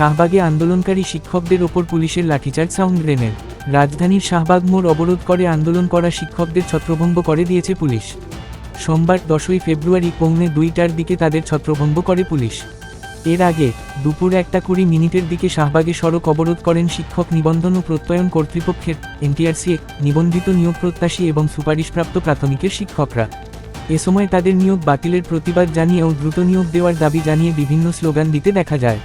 শাহবাগে আন্দোলনকারী শিক্ষকদের ওপর পুলিশের লাঠিচার্জ সাউন্ড গ্রেনেড। রাজধানীর শাহবাগ মোড় অবরোধ করে আন্দোলন করা শিক্ষকদের ছত্রভঙ্গ করে দিয়েছে পুলিশ। সোমবার দশই ফেব্রুয়ারি পৌনে দুইটার দিকে তাদের ছত্রভঙ্গ করে পুলিশ। এর আগে দুপুর একটা কুড়ি মিনিটের দিকে শাহবাগে সড়ক অবরোধ করেন শিক্ষক নিবন্ধন ও প্রত্যয়ন কর্তৃপক্ষের এনটিআরসি নিবন্ধিত নিয়োগ প্রত্যাশী এবং সুপারিশপ্রাপ্ত প্রাথমিকের শিক্ষকরা। এ সময় তাদের নিয়োগ বাতিলের প্রতিবাদ জানিয়ে ও দ্রুত নিয়োগ দেওয়ার দাবি জানিয়ে বিভিন্ন স্লোগান দিতে দেখা যায়।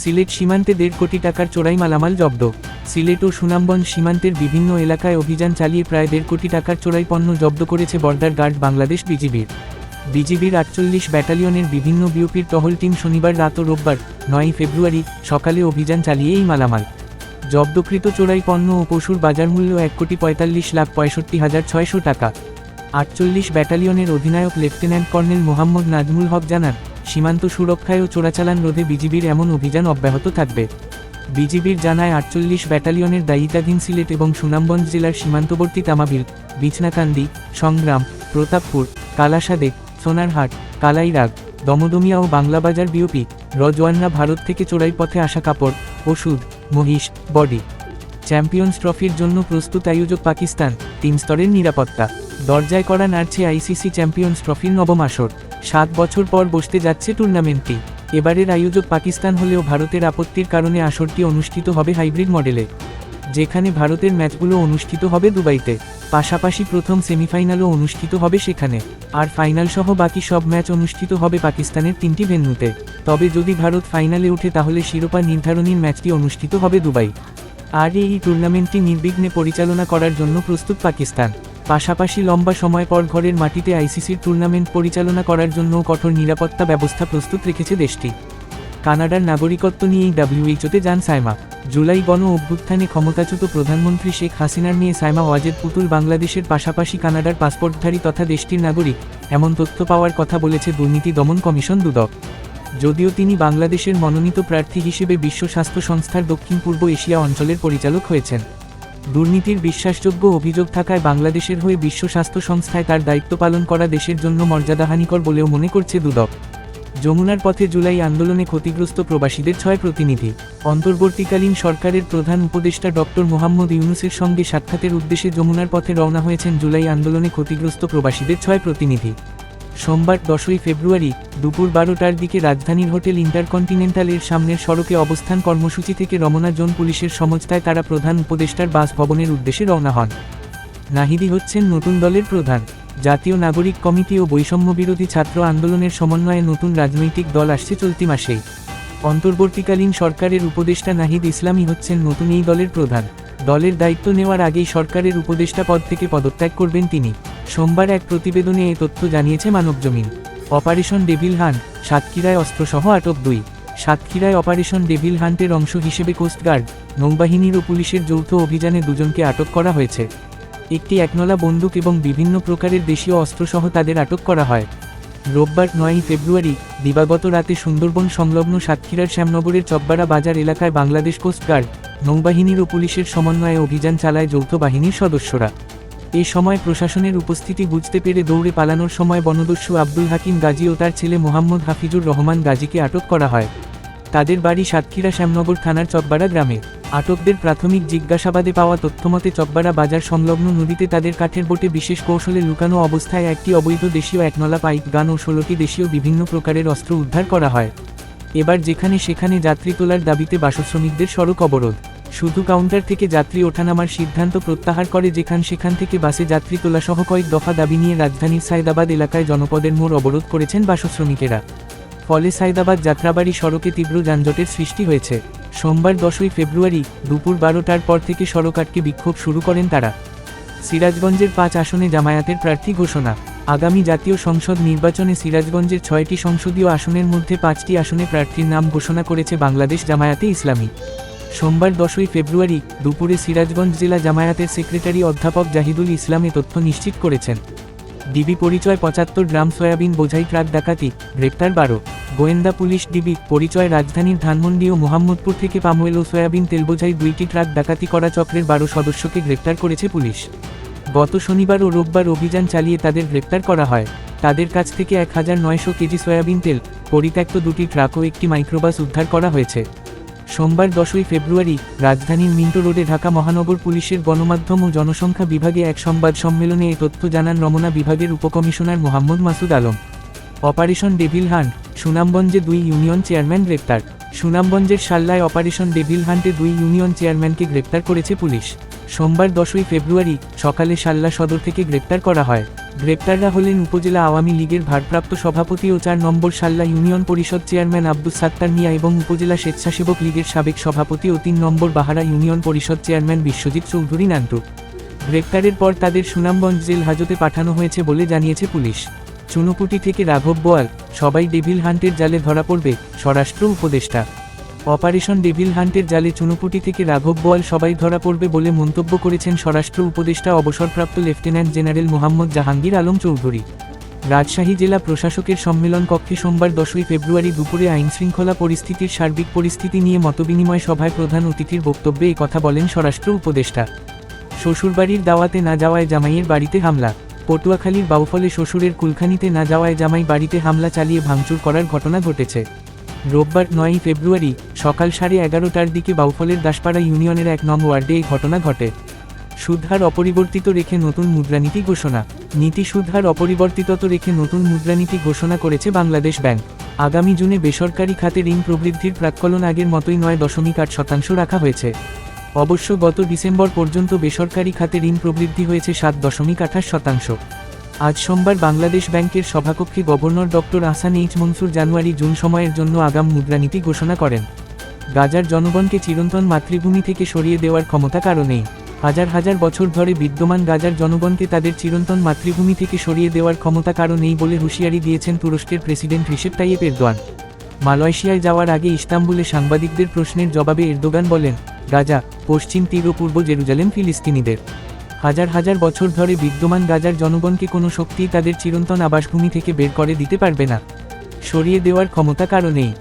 সিলেট সীমান্তে দেড় কোটি টাকার চোরাই মালামাল জব্দ। সিলেট ও সুনামগঞ্জ সীমান্তের বিভিন্ন এলাকায় অভিযান চালিয়ে প্রায় দেড় কোটি টাকার চোরাই পণ্য জব্দ করেছে বর্ডার গার্ড বাংলাদেশ বিজিবির। বিজিবির আটচল্লিশ ব্যাটালিয়নের বিভিন্ন বিওপির টহল টিম শনিবার রাত ও রোববার নয়ই ফেব্রুয়ারি সকালে অভিযান চালিয়ে এই মালামাল। জব্দকৃত চোরাই পণ্য ও পশুর বাজার মূল্য এক কোটি পঁয়তাল্লিশ লাখ পঁয়ষট্টি হাজার ছয়শো টাকা। আটচল্লিশ ব্যাটালিয়নের অধিনায়ক লেফটেন্যান্ট কর্নেল মোহাম্মদ নাজমুল হক জানান সীমান্ত সুরক্ষায় ও চোরাচালান রোধে বিজিবির এমন অভিযান অব্যাহত থাকবে। বিজিবির জানায় আটচল্লিশ ব্যাটালিয়নের দায়িত্বাধীন সিলেট এবং সুনামগঞ্জ জেলার সীমান্তবর্তী তামাবিল, বিছনাকান্দি, সংগ্রাম, প্রতাপপুর কালাসাদেক সোনারহাট, কালাইরাগ, দমদমিয়া ও বাংলাবাজার বিওপি রজওয়ানরা ভারত থেকে চোরাই পথে আসা কাপড়, ওষুধ, মহিষ, বডি। চ্যাম্পিয়ন্স ট্রফির জন্য প্রস্তুত আয়োজক পাকিস্তান, তিন স্তরের নিরাপত্তা। দরজায় করা নাড়ছে আইসিসি চ্যাম্পিয়ন্স ট্রফির নবম আসর। সাত বছর পর বসতে যাচ্ছে টুর্নামেন্টটি এবারের আয়োজক পাকিস্তান হলেও ভারতের আপত্তির কারণে আসরটি অনুষ্ঠিত হবে হাইব্রিড মডেলে। যেখানে ভারতের ম্যাচগুলো অনুষ্ঠিত হবে দুবাইতে। পাশাপাশি প্রথম সেমিফাইনালও অনুষ্ঠিত হবে সেখানে। আর ফাইনাল সহ বাকি সব ম্যাচ অনুষ্ঠিত হবে পাকিস্তানের তিনটি ভেন্যুতে। তবে যদি ভারত ফাইনালে ওঠে তাহলে শিরোপা নির্ধারণীর ম্যাচটি অনুষ্ঠিত হবে দুবাই। আর এই টুর্নামেন্টটি নির্বিঘ্নে পরিচালনা করার জন্য প্রস্তুত পাকিস্তান। পাশাপাশি লম্বা সময় পর ঘরের মাটিতে আইসিসির টুর্নামেন্ট পরিচালনা করার জন্যও কঠোর নিরাপত্তা ব্যবস্থা প্রস্তুত রেখেছে দেশটি। কানাডার নাগরিকত্ব নিয়েই ডাব্লিউএইচওতে যান সাইমা। জুলাই গণ অভ্যুত্থানে ক্ষমতাচ্যুত প্রধানমন্ত্রী শেখ হাসিনার নিয়ে সাইমা ওয়াজেদ পুতুল বাংলাদেশের পাশাপাশি কানাডার পাসপোর্টধারী তথা দেশটির নাগরিক, এমন তথ্য পাওয়ার কথা বলেছে দুর্নীতি দমন কমিশন দুদক। যদিও তিনি বাংলাদেশের মনোনীত প্রার্থী হিসেবে বিশ্ব স্বাস্থ্য সংস্থার দক্ষিণ পূর্ব এশিয়া অঞ্চলের পরিচালক হয়েছেন। দুর্নীতির বিশ্বাসযোগ্য অভিযোগ থাকায় বাংলাদেশের হয়ে বিশ্ব স্বাস্থ্য সংস্থায় তার দায়িত্ব পালন করা দেশের জন্য মর্যাদাহানিকর বলেও মনে করছে দুদক। যমুনার পথে জুলাই আন্দোলনে ক্ষতিগ্রস্ত প্রবাসীদের ছয় প্রতিনিধি। অন্তর্বর্তীকালীন সরকারের প্রধান উপদেষ্টা ডক্টর মোহাম্মদ ইউনুসের সঙ্গে সাক্ষাতের উদ্দেশ্যে যমুনার পথে রওনা হয়েছেন জুলাই আন্দোলনে ক্ষতিগ্রস্ত প্রবাসীদের ছয় প্রতিনিধি। সোমবার দশই ফেব্রুয়ারি দুপুর বারোটার দিকে রাজধানীর হোটেল ইন্টারকন্টিনেন্টালের সামনের সড়কে অবস্থান কর্মসূচি থেকে রমনা জোন পুলিশের সমঝতায় তারা প্রধান উপদেষ্টার বাসভবনের উদ্দেশ্যে রওনা হন। নাহিদি হচ্ছেন নতুন দলের প্রধান। জাতীয় নাগরিক কমিটি ও বৈষম্য বিরোধী ছাত্র আন্দোলনের সমন্বয়ে নতুন রাজনৈতিক দল আসছে চলতি মাসেই। অন্তর্বর্তীকালীন সরকারের উপদেষ্টা নাহিদ ইসলামী হচ্ছেন নতুন এই দলের প্রধান। দলের দায়িত্ব নেওয়ার আগেই সরকারের উপদেষ্টা পদ থেকে পদত্যাগ করবেন তিনি। সোমবার এক প্রতিবেদনে এ তথ্য জানিয়েছে মানবজমিন। অপারেশন ডেভিল হান্ট, সাতক্ষীরায় অস্ত্রসহ আটক দুই। সাতক্ষীরায় অপারেশন ডেভিল হান্টের অংশ হিসেবে কোস্টগার্ড নৌবাহিনীর ও পুলিশের যৌথ অভিযানে দুজনকে আটক করা হয়েছে। একটি একনলা বন্দুক এবং বিভিন্ন প্রকারের দেশীয় অস্ত্রসহ তাদের আটক করা হয়। রোববার নয়ই ফেব্রুয়ারি, দিবাগত রাতে সুন্দরবন সংলগ্ন সাতক্ষীরার শ্যামনগরের চকবাড়া বাজার এলাকায় বাংলাদেশ কোস্টগার্ড নৌবাহিনীর ও পুলিশের সমন্বয়ে অভিযান চালায় যৌথ বাহিনীর সদস্যরা। এ সময় প্রশাসনের উপস্থিতি বুঝতে পেরে দৌড়ে পালানোর সময় বনদস্যু আব্দুল হাকিম গাজী ও তার ছেলে মোহাম্মদ হাফিজুর রহমান গাজীকে আটক করা হয়। তাদের বাড়ি সাতক্ষীরা শ্যামনগর থানার চকবাড়া গ্রামে। আটকদের প্রাথমিক জিজ্ঞাসাবাদে পাওয়া তথ্যমতে চকবাড়া বাজার সংলগ্ন নদীতে তাদের কাঠের বোটে বিশেষ কৌশলে লুকানো অবস্থায় একটি অবৈধ দেশীয় একনলা পাইপ, গান ও ষোলোটি দেশীয় বিভিন্ন প্রকারের অস্ত্র উদ্ধার করা হয়। এবার যেখানে সেখানে যাত্রী তোলার দাবিতে বাসশ্রমিকদের সড়ক অবরোধ। শুধু কাউন্টার থেকে যাত্রী ওঠানামার সিদ্ধান্ত প্রত্যাহার করে যেখান সেখান থেকে বাসে যাত্রী তোলাসহ কয়েক দফা দাবি নিয়ে রাজধানীর সাইদাবাদ এলাকায় জনপদের মোড় অবরোধ করেছেন বাসশ্রমিকেরা। ফলে সাইদাবাদ যাত্রাবাড়ি সড়কে তীব্র যানজটের সৃষ্টি হয়েছে। সোমবার দশই ফেব্রুয়ারি দুপুর বারোটার পর থেকে সড়ক আটকে বিক্ষোভ শুরু করেন তারা। সিরাজগঞ্জের পাঁচ আসনে জামায়াতের প্রার্থী ঘোষণা। আগামী জাতীয় সংসদ নির্বাচনে সিরাজগঞ্জের ছয়টি সংসদীয় আসনের মধ্যে পাঁচটি আসনে প্রার্থীর নাম ঘোষণা করেছে বাংলাদেশ জামায়াতে ইসলামী। সোমবার দশই ফেব্রুয়ারি দুপুরে সিরাজগঞ্জ জেলা জামায়াতের সেক্রেটারি অধ্যাপক জাহিদুল ইসলাম এ তথ্য নিশ্চিত করেছেন। ডিবি পরিচয় পঁচাত্তর গ্রাম সয়াবিন বোঝাই ট্রাক ডাকাতি, গ্রেপ্তার বারো। গোয়েন্দা পুলিশ ডিবি পরিচয় রাজধানীর ধানমন্ডি ও মোহাম্মদপুর থেকে পামোয়েল ও সয়াবিন তেলবোঝাই দুইটি ট্রাক ডাকাতি করা চক্রের বারো সদস্যকে গ্রেপ্তার করেছে পুলিশ। গত শনিবার ও রোববার অভিযান চালিয়ে তাদের গ্রেপ্তার করা হয়। তাদের কাছ থেকে এক হাজার নয়শো কেজি সয়াবিন তেল, পরিত্যক্ত দুটি ট্রাক ও একটি মাইক্রোবাস উদ্ধার করা হয়েছে। সোমবার দশই ফেব্রুয়ারি, রাজধানীর মিন্টো রোডে ঢাকা মহানগর পুলিশের গণমাধ্যম ও জনসংখ্যা বিভাগে এক সংবাদ সম্মেলনে এ তথ্য জানান রমনা বিভাগের উপকমিশনার Mohammad Masud Alam. Operation devil hunt, সুনামগঞ্জে দুই ইউনিয়ন চেয়ারম্যান গ্রেপ্তার। সুনামগঞ্জের সাল্লায় অপারেশন ডেভিল হান্টে দুই ইউনিয়ন চেয়ারম্যানকে গ্রেপ্তার করেছে পুলিশ। সোমবার দশই ফেব্রুয়ারি, সকালে সাল্লা সদর থেকে গ্রেপ্তার করা হয়। গ্রেপ্তাররা হলেন উপজেলা আওয়ামী লীগের ভারপ্রাপ্ত সভাপতি ও চার নম্বর সাল্লা ইউনিয়ন পরিষদ চেয়ারম্যান আব্দুস সাত্তার মিয়া এবং উপজেলা স্বেচ্ছাসেবক লীগের সাবেক সভাপতি ও তিন নম্বর বাহারা ইউনিয়ন পরিষদ চেয়ারম্যান বিশ্বজিৎ চৌধুরী নান্টু। গ্রেপ্তারের পর তাদের সুনামগঞ্জ জেল হাজতে পাঠানো হয়েছে বলে জানিয়েছে পুলিশ। চুনুপুটি থেকে রাঘব বোয়াল, সবাই ডেভিল হান্টের জালে ধরা পড়বে, স্বরাষ্ট্র উপদেষ্টা। অপারেশন ডেভিল হান্টের জালে চুনুপুটি থেকে রাঘব বোয়াল সবাই ধরা পড়বে বলে মন্তব্য করেছেন স্বরাষ্ট্র উপদেষ্টা অবসরপ্রাপ্ত লেফটেন্যান্ট জেনারেল মোহাম্মদ জাহাঙ্গীর আলম চৌধুরী। রাজশাহী জেলা প্রশাসকের সম্মেলন কক্ষে সোমবার দশই ফেব্রুয়ারি দুপুরে আইনশৃঙ্খলা পরিস্থিতির সার্বিক পরিস্থিতি নিয়ে মতবিনিময় সভায় প্রধান অতিথির বক্তব্যে কথা বলেন স্বরাষ্ট্র উপদেষ্টা। শ্বশুরবাড়ির দাওয়াতে না যাওয়ায় জামাইয়ের বাড়িতে হামলা। পটুয়াখালীর বাউফলে শ্বশুরের কুলখানিতে না যাওয়ায় জামাই বাড়িতে হামলা চালিয়ে ভাঙচুর করার ঘটনা ঘটেছে। রোববার নয়ই ফেব্রুয়ারি সকাল সাড়ে এগারোটার দিকে বাউফলের দাসপাড়া ইউনিয়নের এক নং ওয়ার্ডে এই ঘটনা ঘটে। সুদহার অপরিবর্তিত রেখে নতুন মুদ্রানীতি ঘোষণা। নীতি সুদহার অপরিবর্তিত রেখে নতুন মুদ্রানীতি ঘোষণা করেছে বাংলাদেশ ব্যাংক। আগামী জুনে বেসরকারি খাতে ঋণ প্রবৃদ্ধির প্রাক্কলন আগের মতোই নয় দশমিক আট শতাংশ রাখা হয়েছে। অবশ্য গত ডিসেম্বর পর্যন্ত বেসরকারি খাতে ঋণ প্রবৃদ্ধি হয়েছে সাত দশমিক আঠাশ শতাংশ। আজ সোমবার বাংলাদেশ ব্যাংকের সভাকক্ষে governor doctor Ahsan H Mansur January June সময়ের জন্য আগাম মুদ্রানীতি ঘোষণা করেন। গাজার জনগণকে চিরন্তন মাতৃভূমি থেকে সরিয়ে দেওয়ার ক্ষমতা কারণেই হাজার হাজার বছর ধরে বিদ্যমান গাজার জনগণকে তাদের চিরন্তন মাতৃভূমি থেকে সরিয়ে দেওয়ার ক্ষমতা কারণেই বলে হুঁশিয়ারি দিয়েছেন তুরস্কের প্রেসিডেন্ট রিসেপ তাইয়েপ এরদোয়ান। মালয়েশিয়ায় যাওয়ার আগে ইস্তাম্বুলে সাংবাদিকদের প্রশ্নের জবাবে এরদোগান বলেন, গাজা, পশ্চিম, তীর ও পূর্ব জেরুজালেম, ফিলিস্তিনিদের। হাজার হাজার বছর ধরে বিদ্যমান গাজার জনগণকে কোনো শক্তি তাদের চিরন্তন আবাসভূমি থেকে বের করে দিতে পারবে না? সরিয়ে দেওয়ার ক্ষমতা কারণেই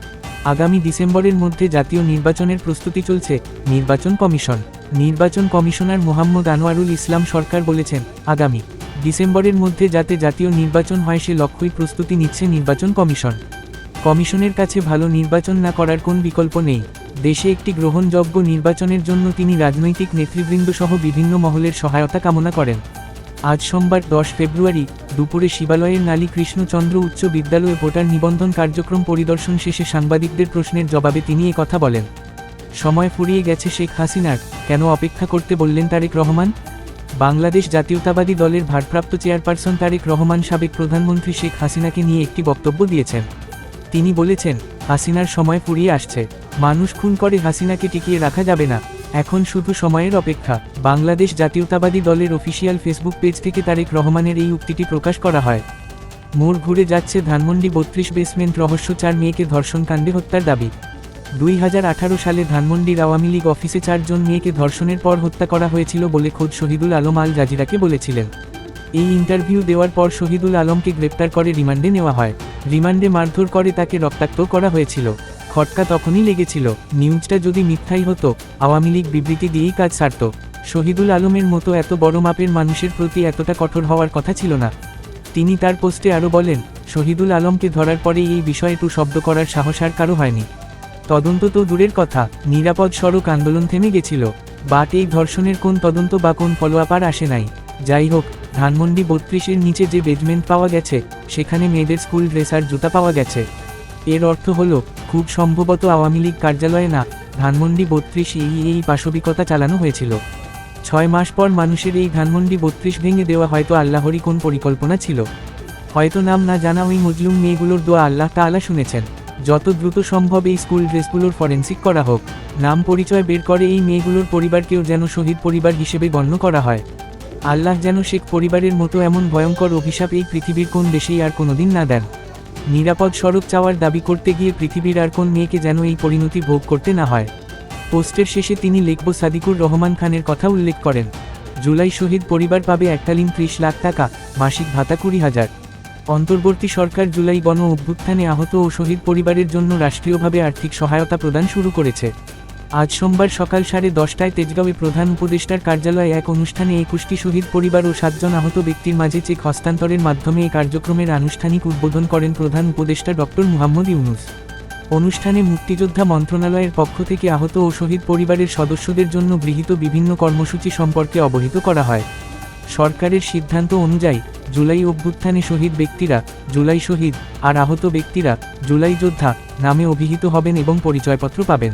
আগামী ডিসেম্বরের মধ্যে জাতীয় নির্বাচনের প্রস্তুতি চলছে, নির্বাচন কমিশন। নির্বাচন কমিশনার মোহাম্মদ আনোয়ারুল ইসলাম সরকার বলেছেন, আগামী ডিসেম্বরের মধ্যে যাতে জাতীয় নির্বাচন হয় সে লক্ষ্যই প্রস্তুতি নিচ্ছে নির্বাচন কমিশন। কমিশনের কাছে ভালো নির্বাচন না করার কোন বিকল্প নেই। দেশে একটি গ্রহণযোগ্য নির্বাচনের জন্য তিনি রাজনৈতিক নেতৃবৃন্দ সহ বিভিন্ন মহলের সহায়তা কামনা করেন। আজ সোমবার দশ ফেব্রুয়ারি, দুপুরে শিবালয়ের নালী কৃষ্ণচন্দ্র উচ্চ বিদ্যালয়ে ভোটার নিবন্ধন কার্যক্রম পরিদর্শন শেষে সাংবাদিকদের প্রশ্নের জবাবে তিনি কথা বলেন। সময় ফুরিয়ে গেছে শেখ হাসিনার, কেন অপেক্ষা করতে বললেন তারেক রহমান? বাংলাদেশ জাতীয়তাবাদী দলের ভারপ্রাপ্ত চেয়ারপারসন তারেক রহমান সাবেক প্রধানমন্ত্রী শেখ হাসিনাকে নিয়ে একটি বক্তব্য দিয়েছেন। তিনি বলেছেন হাসিনার সময় ফুরিয়ে আসছে। মানুষ খুন করে হাসিনাকে টিকিয়ে রাখা যাবে না। এখন শুধু সময়ের অপেক্ষা। বাংলাদেশ জাতীয়তাবাদী দলের অফিসিয়াল ফেসবুক পেজ থেকে তারেক রহমানের এই উক্তিটি প্রকাশ করা হয়। মোড় ঘুরে যাচ্ছে ধানমন্ডি বত্রিশ বেসমেন্ট রহস্য চার মেয়েকে ধর্ষণ কাণ্ডে হত্যার দাবি। দুই হাজার আঠারো সালে ধানমন্ডির আওয়ামী লীগ অফিসে চারজন মেয়েকে ধর্ষণের পর হত্যা করা হয়েছিল বলে খোদ শহীদুল আলম আল জাজিরাকে বলেছিলেন। এই ইন্টারভিউ দেওয়ার পর শহীদুল আলমকে গ্রেপ্তার করে রিমান্ডে নেওয়া হয়। রিমান্ডে মারধর করে তাকে রক্তাক্ত করা হয়েছিল। খটকা তখনই লেগেছিল। নিউজটা যদি মিথ্যাই হতো, আওয়ামী লীগ বিবৃতি দিয়েই কাজ সারত। শহীদুল আলমের মতো এত বড় মাপের মানুষের প্রতি এতটা কঠোর হওয়ার কথা ছিল না। তিনি তার পোস্টে আরও বলেন, শহীদুল আলমকে ধরার পরেই এই বিষয়ে টু শব্দ করার সাহস আর কারও হয়নি। তদন্ত তো দূরের কথা, নিরাপদ সড়ক আন্দোলন থেমে গেছিল। বাট এই ধর্ষণের কোন তদন্ত বা কোন ফলো আপার আসে নাই। যাই হোক ধানমন্ডি বত্রিশের নিচে যে বেজমেন্ট পাওয়া গেছে, সেখানে মেয়েদের স্কুল ড্রেস আর জুতা পাওয়া গেছে। এর অর্থ হলো, খুব সম্ভবত আওয়ামী লীগ কার্যালয়ে না, ধানমন্ডি বত্রিশ এই এই পাশবিকতা চালানো হয়েছিল। ছয় মাস পর মানুষের এই ধানমন্ডি বত্রিশ ভেঙে দেওয়া হয়তো আল্লাহরই কোন পরিকল্পনা ছিল। হয়তো নাম না জানা ওই মজলুম মেয়েগুলোর দোয়া আল্লাহ তাআলা শুনেছেন। যত দ্রুত সম্ভব এই স্কুল ড্রেসগুলোর ফরেন্সিক করা হোক। নাম পরিচয় বের করে এই মেয়েগুলোর পরিবারকেও যেন শহীদ পরিবার হিসেবে গণ্য করা হয়। আল্লাহ যেন শেখ পরিবারের মতো এমন ভয়ঙ্কর অভিশাপ এই পৃথিবীর কোন দেশেই আর কোনোদিন না দেন। নিরাপদ সড়ক চাওয়ার দাবি করতে গিয়ে পৃথিবীর আর কোন মেয়েকে যেন এই পরিণতি ভোগ করতে না হয়। পোস্টের শেষে তিনি লিখব সাদিকুর রহমান খানের কথা উল্লেখ করেন। জুলাই শহীদ পরিবার পাবে এককালীন ত্রিশ লাখ টাকা, মাসিক ভাতা কুড়ি হাজার। অন্তর্বর্তী সরকার জুলাই গণ অভ্যুত্থানে আহত ও শহীদ পরিবারের জন্য রাষ্ট্রীয়ভাবে আর্থিক সহায়তা প্রদান শুরু করেছে। আজ সোমবার সকাল সাড়ে দশটায় তেজগাঁওয়ে প্রধান উপদেষ্টার কার্যালয়ে এক অনুষ্ঠানে একুশটি শহীদ পরিবার ও সাতজন আহত ব্যক্তির মাঝে চেক হস্তান্তরের মাধ্যমে এই কার্যক্রমের আনুষ্ঠানিক উদ্বোধন করেন প্রধান উপদেষ্টা ডক্টর মুহাম্মদ ইউনুস। অনুষ্ঠানে মুক্তিযোদ্ধা মন্ত্রণালয়ের পক্ষ থেকে আহত ও শহীদ পরিবারের সদস্যদের জন্য গৃহীত বিভিন্ন কর্মসূচি সম্পর্কে অবহিত করা হয়। সরকারের সিদ্ধান্ত অনুযায়ী, জুলাই অভ্যুত্থানে শহীদ ব্যক্তিরা জুলাই শহীদ, আর আহত ব্যক্তিরা জুলাই যোদ্ধা নামে অভিহিত হবেন এবং পরিচয়পত্র পাবেন।